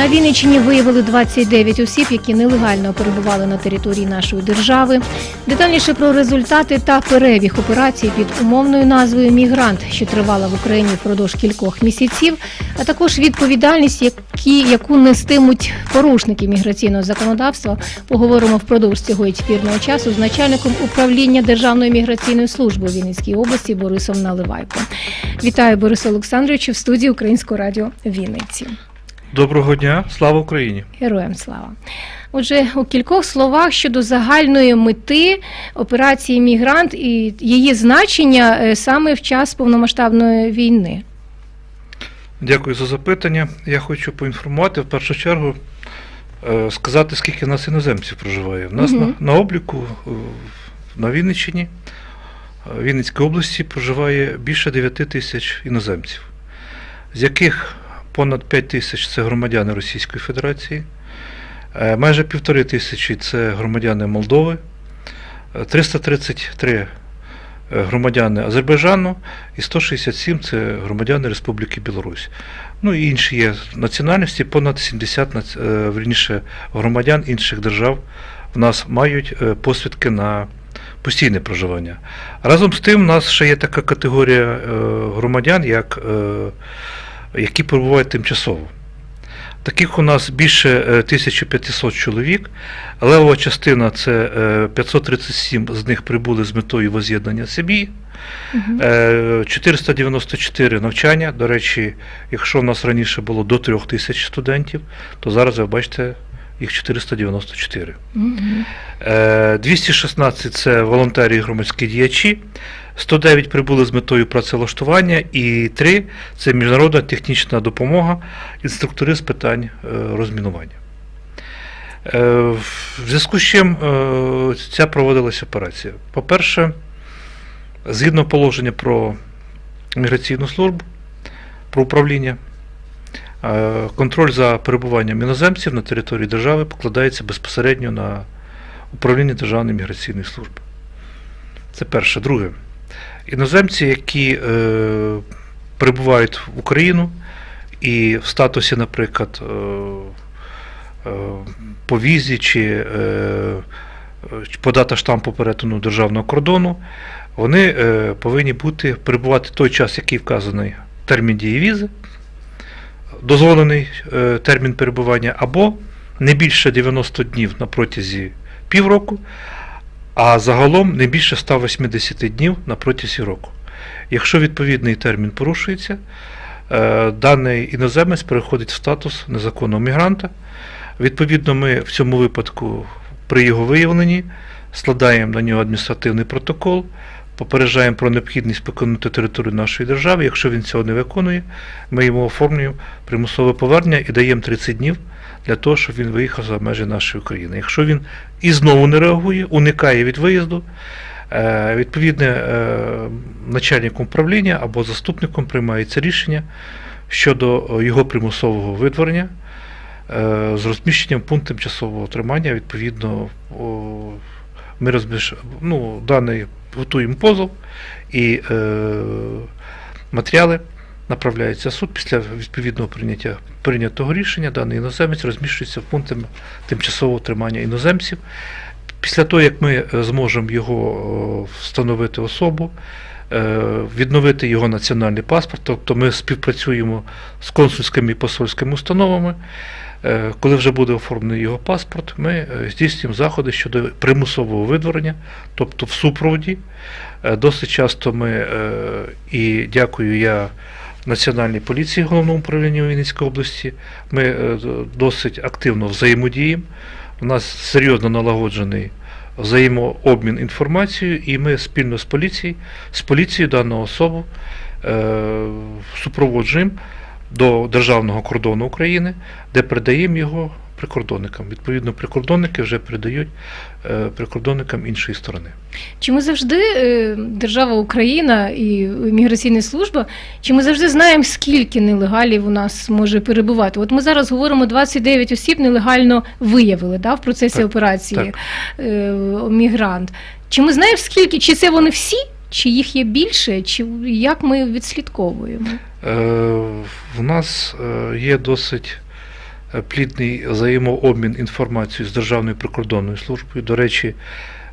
На Вінниччині виявили 29 осіб, які нелегально перебували на території нашої держави. Детальніше про результати та перебіг операції під умовною назвою Мігрант, що тривала в Україні впродовж кількох місяців, а також відповідальність, які, яку нестимуть порушники міграційного законодавства. Поговоримо впродовж цього ефірного часу з начальником управління Державної міграційної служби у Вінницькій області Борисом Наливайко. Вітаю Бориса Олександровичу в студії Українського радіо Вінниці. Доброго дня, слава Україні! Героям слава. Отже, у кількох словах щодо загальної мети операції Мігрант і її значення е, саме в час повномасштабної війни. Дякую за запитання. Я хочу поінформувати в першу чергу, е, сказати, скільки в нас іноземців проживає. У нас Мгм. на, на обліку е, на Вінниччині, е, Вінницькій області проживає більше 9 тисяч іноземців, з яких понад 5 тисяч це громадяни Російської Федерації, е, майже півтори тисячі це громадяни Молдови, е, 333 е, громадяни Азербайджану і 167 це громадяни Республіки Білорусь. Ну і інші є національності, понад 70 нац- е, громадян інших держав в нас мають е, посвідки на постійне проживання. Разом з тим, у нас ще є така категорія е, громадян, як, е, які перебувають тимчасово. Таких у нас більше е, 1500 чоловік. Левова частина це е, 537 з них прибули з метою воз'єднання сім'ї. Е, 494 навчання. До речі, якщо в нас раніше було до 3 тисяч студентів, то зараз ви бачите їх 494. Е, 216 це волонтери і громадські діячі, 109 прибули з метою працевлаштування, і 3 це міжнародна технічна допомога, інструктори з питань е, розмінування. Е, В зв'язку з чим е, ця проводилася операція? По-перше, згідно положення про міграційну службу, про управління, контроль за перебуванням іноземців на території держави покладається безпосередньо на управління Державної міграційної служби. Це перше. Друге. Іноземці, які е, прибувають в Україну і в статусі, наприклад, е, е, по візі чи е, подати штампу перетину державного кордону, вони е, повинні бути перебувати той час, який вказаний термін дії візи, дозволений е, термін перебування, або не більше 90 днів на протязі півроку, а загалом не більше 180 днів на протязі року. Якщо відповідний термін порушується, е, даний іноземець переходить в статус незаконного мігранта. Відповідно, ми в цьому випадку при його виявленні складаємо на нього адміністративний протокол, попереджаємо про необхідність покинути територію нашої держави. Якщо він цього не виконує, ми йому оформлюємо примусове повернення і даємо 30 днів для того, щоб він виїхав за межі нашої країни. Якщо він і знову не реагує, уникає від виїзду, е, відповідне е, начальником управління або заступником приймається рішення щодо е, його примусового видворення з розміщенням пункту тимчасового тримання. Відповідно, ми розміш... ну, даний готуємо позов і матеріали направляються в суд після відповідного прийняття прийнятого рішення. Даний іноземець розміщується в пункті тимчасового тримання іноземців. Після того, як ми е, зможемо його встановити особу, е, відновити його національний паспорт, тобто ми співпрацюємо з консульськими і посольськими установами. Е, Коли вже буде оформлений його паспорт, ми е, здійснюємо заходи щодо примусового видворення, тобто в супроводі. Е, Досить часто ми, е, і дякую я Національній поліції головному управління Вінницької області, ми е, досить активно взаємодіємо. У нас серйозно налагоджений взаємообмін інформацією, і ми спільно з поліцією, з поліцією дану особу е, супроводжуємо до державного кордону України, де передаємо його прикордонникам. Відповідно, прикордонники вже передають е, прикордонникам іншої сторони. Чи ми завжди, е, держава Україна і міграційна служба, чи ми завжди знаємо, скільки нелегалів у нас може перебувати? От ми зараз говоримо, 29 осіб нелегально виявили да, в процесі Так, операції так. е, мігрант. Чи ми знаємо, скільки, чи це вони всі, чи їх є більше, чи як ми відслідковуємо? Е, В нас є досить плідний взаємообмін інформацією з Державною прикордонною службою. До речі,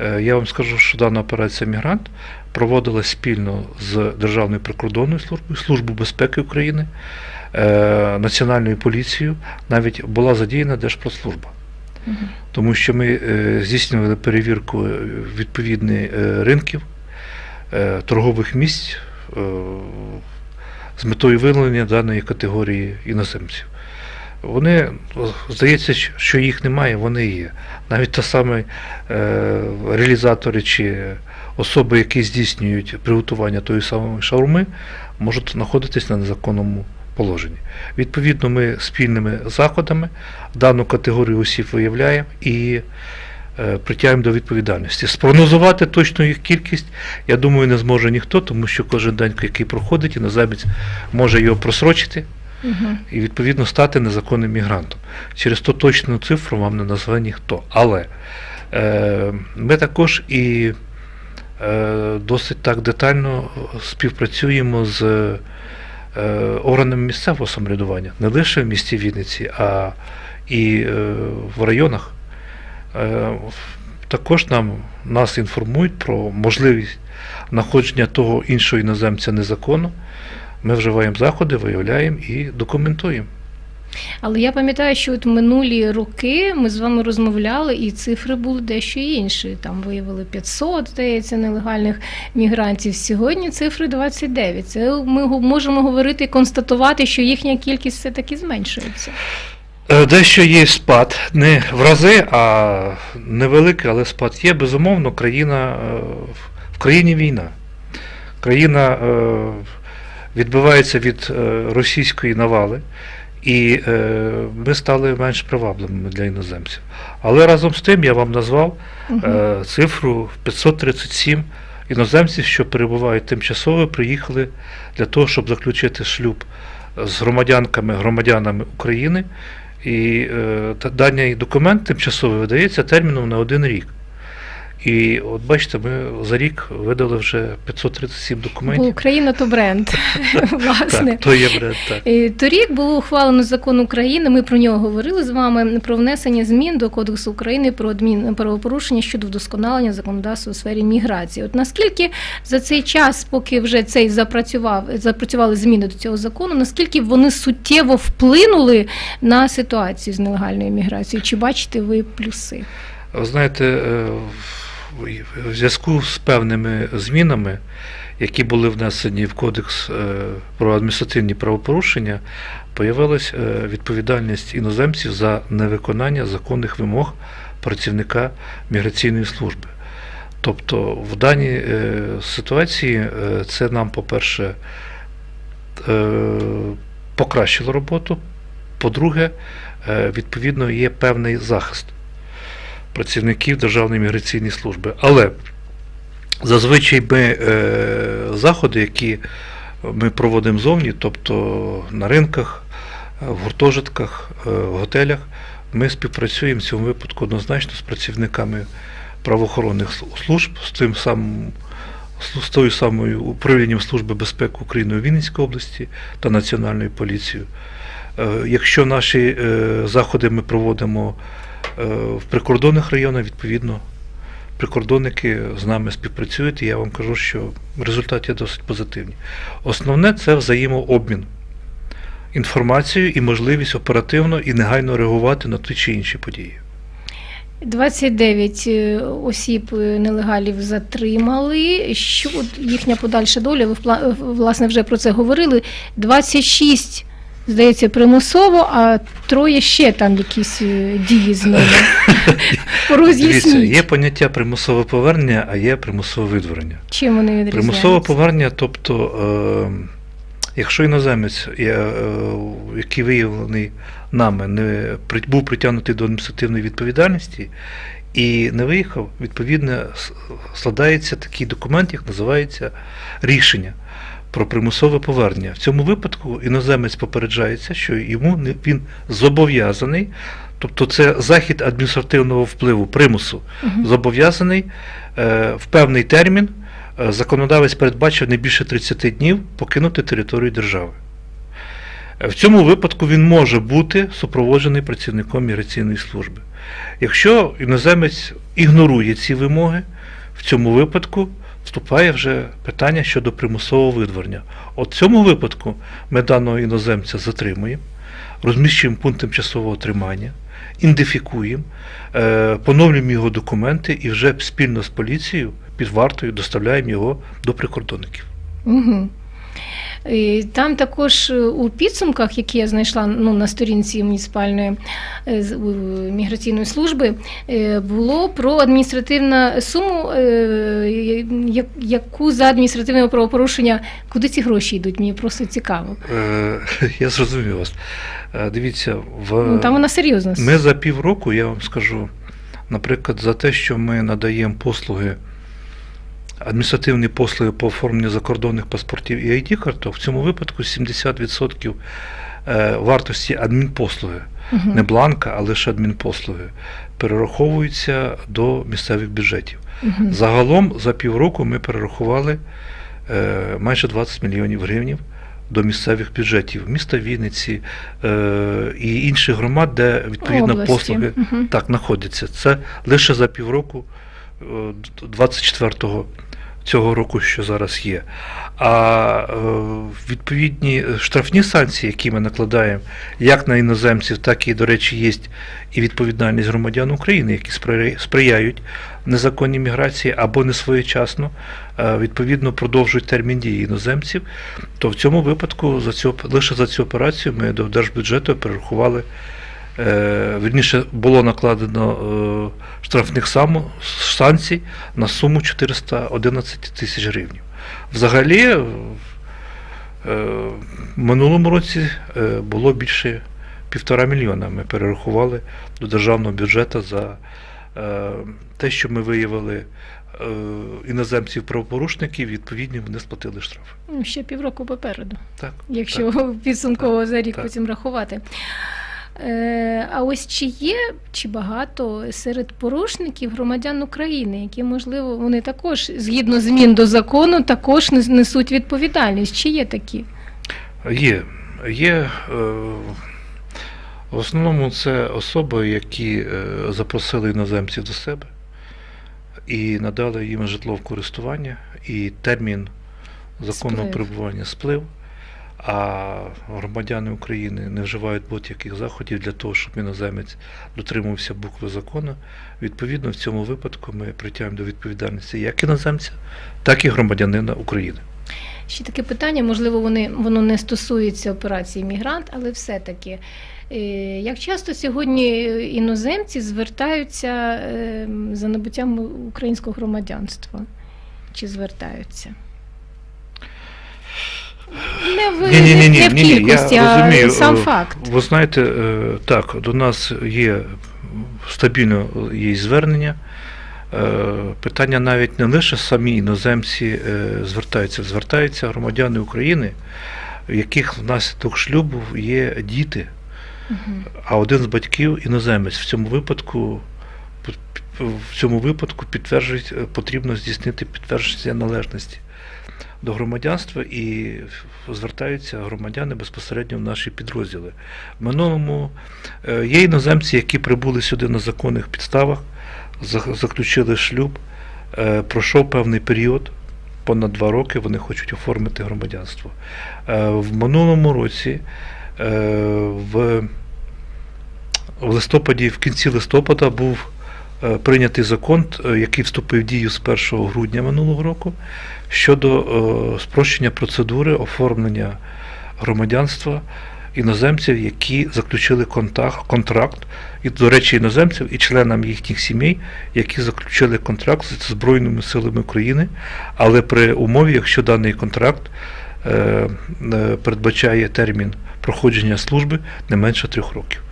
е, я вам скажу, що дана операція Мігрант проводилась спільно з Державною прикордонною службою, Службою безпеки України, е, Національною поліцією, навіть була задіяна Держпродслужба. Мгм. Тому що ми е, здійснювали перевірку відповідних ринків, торгових місць з метою виявлення даної категорії іноземців. Вони, здається, що- їх немає, вони є. Навіть те саме е, реалізатори чи особи, які здійснюють приготування тої самої шаурми, можуть знаходитись на незаконному положенні. Відповідно, ми спільними заходами дану категорію осіб виявляємо і е, притягуємо до відповідальності. Спрогнозувати точну їх кількість, я думаю, не зможе ніхто, тому що кожен день, який проходить, іноземець може його просрочити І відповідно стати незаконним мігрантом. Через то точну цифру вам не назве ніхто. Але е, ми також і е, досить так детально співпрацюємо з е, органами місцевого самоврядування, не лише в місті Вінниці, а і е, в районах. Е, також нам нас інформують про можливість знаходження того іншого іноземця незаконно. Ми вживаємо заходи, виявляємо і документуємо. Але я пам'ятаю, що от минулі роки ми з вами розмовляли, і цифри були дещо інші. Там виявили 500, здається, нелегальних мігрантів. Сьогодні цифри 29. Це ми можемо говорити і констатувати, що їхня кількість все таки зменшується. Е, Дещо є спад, не в рази, а невеликий, але спад є. Безумовно, країна е, в країні війна. Країна е, відбивається від е, російської навали, і е, ми стали менш привабливими для іноземців. Але разом з тим я вам назвав е, цифру 537 іноземців, що перебувають тимчасово, приїхали для того, щоб заключити шлюб з громадянками, громадянами України. І даний документ тимчасовий видається терміном на один рік. І от бачите, ми за рік видали вже 537 Бо документів. Україна то бренд, власне. Так, то є бренд, так. Торік було ухвалено закон України. Ми про нього говорили з вами про внесення змін до Кодексу України про адмін правопорушення щодо вдосконалення законодавства у сфері міграції. От наскільки за цей час, поки вже цей запрацював, запрацювали зміни до цього закону, наскільки вони суттєво вплинули на ситуацію з нелегальною міграцією? Чи бачите ви плюси? Ви знаєте, е, в- зв'язку з певними змінами, які були внесені в Кодекс е, про адміністративні правопорушення, появилась е, відповідальність іноземців за невиконання законних вимог працівника міграційної служби. Тобто в даній е, ситуації це нам, по-перше, покращило роботу, по-друге, відповідно, є певний захист працівників Державної міграційної служби. Але зазвичай ми е, заходи, які ми проводимо зовні, тобто на ринках, в гуртожитках, е, в готелях, ми співпрацюємо в цьому випадку однозначно з працівниками правоохоронних служб, з тим самим. з- тою самою управлінням Служби безпеки України у Вінницькій області та Національною поліцією. Е, Якщо наші е, заходи ми проводимо в прикордонних районах, відповідно, прикордонники з нами співпрацюють, і я вам кажу, що результати досить позитивні. Основне це взаємообмін інформацією і можливість оперативно і негайно реагувати на ті чи інші події. 29 е, осіб е, нелегалів затримали. Що їхня подальша доля? Ви е, власне вже про це говорили. 26, здається, примусово, а троє ще там якісь е, дії з ними. Дивіться, є поняття примусове повернення, а є примусове видворення. чим вони відрізняються. Примусове повернення, тобто е, Якщо іноземець, е, е, який виявлений нами, не був притягнутий до адміністративної відповідальності і не виїхав, відповідно складається такий документ, як називається рішення про примусове повернення. В цьому випадку іноземець попереджається, що йому він зобов'язаний, тобто це захід адміністративного впливу, примусу, Мгм. зобов'язаний е, в певний термін, е, законодавець передбачив не більше 30 днів покинути територію держави. Е, В цьому випадку він може бути супроводжений працівником міграційної служби. Якщо іноземець ігнорує ці вимоги, в цьому випадку вступає вже питання щодо примусового видворення. От в цьому випадку ми даного іноземця затримуємо, розміщуємо пункт тимчасового тримання, ідентифікуємо, е, поновлюємо його документи і вже спільно з поліцією під вартою доставляємо його до прикордонників. Угу. І Там також е, у підсумках, які я знайшла ну, на сторінці муніципальної е, міграційної служби, е, було про адміністративну суму, яку за адміністративне правопорушення, куди ці гроші йдуть? Мені просто цікаво. Я зрозумів вас. Дивіться, в... Ну, там вона серйозна. Ми за півроку, я вам скажу, наприклад, за те, що ми надаємо послуги, адміністративні послуги по оформленню закордонних паспортів і ID-карток, в цьому випадку 70% е, вартості адмінпослуги, Мгм. не бланка, а лише адмінпослуги, перераховуються до місцевих бюджетів. Мгм. Загалом за півроку ми перерахували е, майже 20 мільйонів гривнів до місцевих бюджетів міста Вінниці е, і інших громад, де відповідно Області. послуги Мгм. так знаходяться. Це лише за півроку е, 24-го цього року, що зараз є. А е, відповідні штрафні санкції, які ми накладаємо як на іноземців, так і, до речі, є і відповідальність громадян України, які сприяють незаконній міграції або не своєчасно, е, відповідно продовжують термін дії іноземців, то в цьому випадку за цю, лише за цю операцію ми до держбюджету перерахували Е, Вірніше було накладено е, штрафних санкцій на суму 411 тисяч гривень. Взагалі, е, в минулому році було більше півтора мільйона. Ми перерахували до державного бюджету за те, що ми виявили іноземців правопорушників, відповідні вони сплатили штраф. Ну, Ще півроку попереду. Так. якщо підсумково за рік так. потім рахувати. Е, а ось чи є, чи багато серед порушників громадян України, які, можливо, вони також, згідно змін до закону, також несуть відповідальність? Чи є такі? Є. Є. Е, в основному це особи, які е, запросили іноземців до себе і надали їм житло в користування, і термін законного Сплив. перебування сплив. А громадяни України не вживають будь-яких заходів для того, щоб іноземець дотримувався букви закону. Відповідно, в цьому випадку ми притягуємо до відповідальності як іноземця, так і громадянина України. Ще таке питання, можливо, вони, воно не стосується операції Мігрант, але все-таки. е, Як часто сьогодні іноземці звертаються е, за набуттям українського громадянства? Чи звертаються? Не в, Ні-ні-ні, не в кількості, я а розумію, сам е, факт. Ви знаєте, е, так, до нас є стабільно є звернення. Е, Питання навіть не лише самі іноземці звертаються, звертаються громадяни України, в яких внаслідок шлюбу є діти, а один з батьків іноземець. В цьому випадку в цьому випадку підтверджують, потрібно здійснити підтвердження належності до громадянства і звертаються громадяни безпосередньо в наші підрозділи. В минулому е, є іноземці, які прибули сюди на законних підставах, заключили шлюб, е, пройшов певний період. Понад два роки вони хочуть оформити громадянство. Е, В минулому році, в, листопаді, в кінці листопада був прийнятий закон, е, який вступив в дію з 1 грудня минулого року, щодо е, спрощення процедури оформлення громадянства іноземців, які заключили контракт, і, до речі, іноземців і членам їхніх сімей, які заключили контракт з Збройними силами України, але при умові, якщо даний контракт е, е, передбачає термін проходження служби не менше трьох років.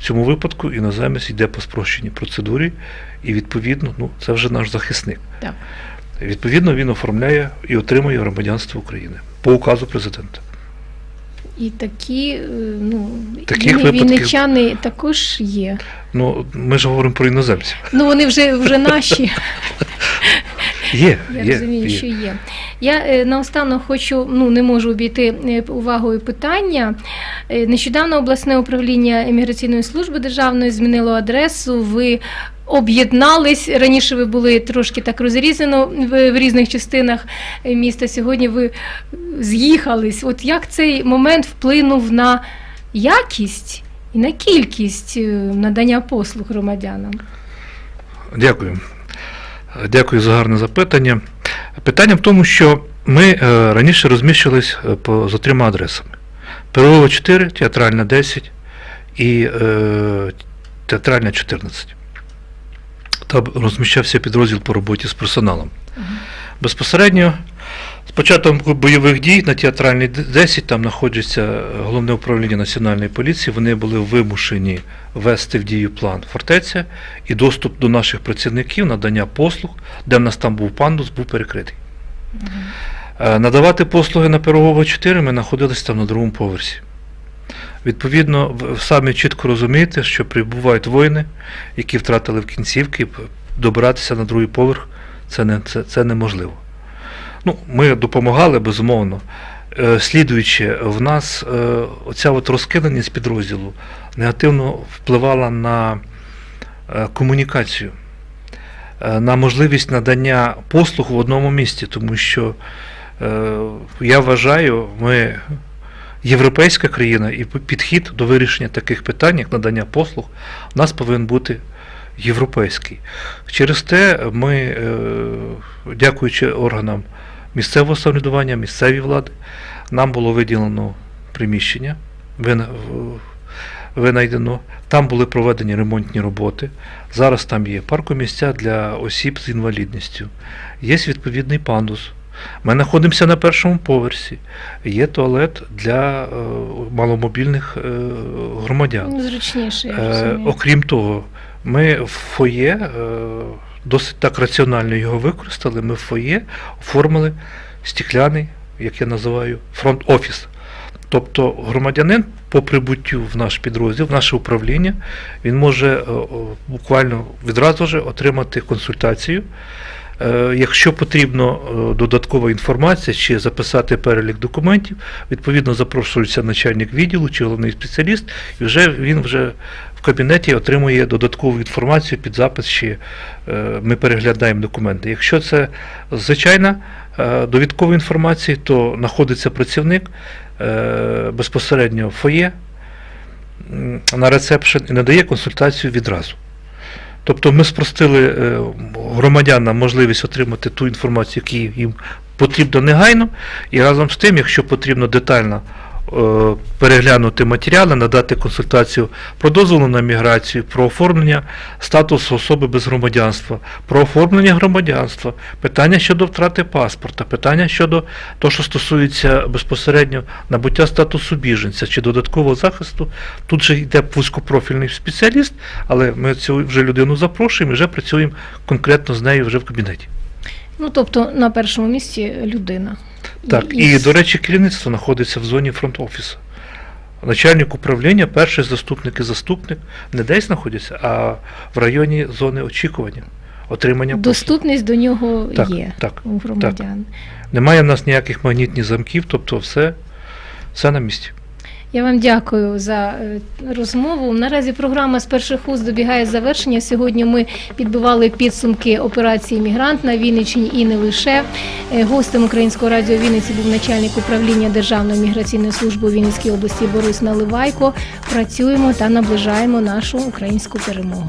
В цьому випадку іноземець йде по спрощеній процедурі, і відповідно, ну це вже наш захисник. Так. Відповідно, він оформляє і отримує громадянство України по указу президента. І такі е, ну, Таких війни- випадків- вінничани також є. Ну, ми ж говоримо про іноземців. Ну вони вже, вже наші. Є, Я є, розумію, є. що є. Я е, наостанок хочу, ну не можу обійти е, увагою питання. Е, Нещодавно обласне управління імміграційної служби державної змінило адресу. Ви об'єднались. Раніше ви були трошки так розрізано в, в різних частинах міста. Сьогодні ви з'їхались. От як цей момент вплинув на якість і на кількість надання послуг громадянам? Дякую. Дякую за гарне запитання. Питання в тому, що ми е, раніше розміщувались е, за трьома адресами: Пирогова 4, театральна 10 і е, театральна 14. Там розміщався підрозділ по роботі з персоналом. Безпосередньо з початком бойових дій на театральній 10 там знаходиться головне управління національної поліції. Вони були вимушені ввести в дію план фортеця і доступ до наших працівників, надання послуг, де в нас там був пандус, був перекритий. Е, Надавати послуги на Пирогова 4 ми знаходилися там на другому поверсі. Відповідно, ви самі чітко розумієте, що прибувають воїни, які втратили в кінцівки, добиратися на другий поверх це, не, це, це неможливо. Ну, ми допомагали, безумовно. Е, Слідуючи, в нас е, оця от розкиданість підрозділу негативно впливала на е, комунікацію, на можливість надання послуг в одному місці, тому що я вважаю, ми європейська країна і підхід до вирішення таких питань, як надання послуг, у нас повинен бути європейський. Через те ми, дякуючи органам місцевого самоврядування, місцевій влади, нам було виділено приміщення, винайдено. Там були проведені ремонтні роботи. Зараз там є паркомісця для осіб з інвалідністю. Є відповідний пандус. Ми знаходимося на першому поверсі. Є туалет для е, маломобільних е, громадян. Ну, зручніше. я Е, окрім того, ми в фоє е, досить так раціонально його використали. Ми в фоє оформили стікляний, як я називаю, фронт-офіс. Тобто громадянин по прибуттю в наш підрозділ, в наше управління, він може е, буквально відразу ж отримати консультацію. Е, Якщо потрібно е, додаткова інформація чи записати перелік документів, відповідно запрошується начальник відділу чи головний спеціаліст, і вже він вже в кабінеті отримує додаткову інформацію під запис, чи е, ми переглядаємо документи. Якщо це звичайна е, довідкова інформація, то знаходиться працівник е, безпосередньо в фоє на ресепшн і надає консультацію відразу. Тобто ми спростили громадянам можливість отримати ту інформацію, яку їм потрібно негайно, і разом з тим, якщо потрібно детально переглянути матеріали, надати консультацію про дозволу на міграцію, про оформлення статусу особи без громадянства, про оформлення громадянства, питання щодо втрати паспорта, питання щодо того, що стосується безпосередньо набуття статусу біженця чи додаткового захисту. Тут же йде вузькопрофільний спеціаліст, але ми цю вже людину запрошуємо і вже працюємо конкретно з нею вже в кабінеті. Ну, тобто на першому місці людина. Так, і, до речі, керівництво знаходиться в зоні фронт-офісу. Начальник управління, перший заступник і заступник не десь знаходяться, а в районі зони очікування, отримання послуг. доступність до нього Так, є так, у громадян. Немає в нас ніяких магнітних замків, тобто все, все на місці. Я вам дякую за е, розмову. Наразі програма з перших уст добігає завершення. Сьогодні ми підбивали підсумки операції Мігрант на Вінниччині і не лише. Е, Гостем українського радіо Вінниці був начальник управління Державної міграційної служби у Вінницькій області Борис Наливайко. Працюємо та наближаємо нашу українську перемогу.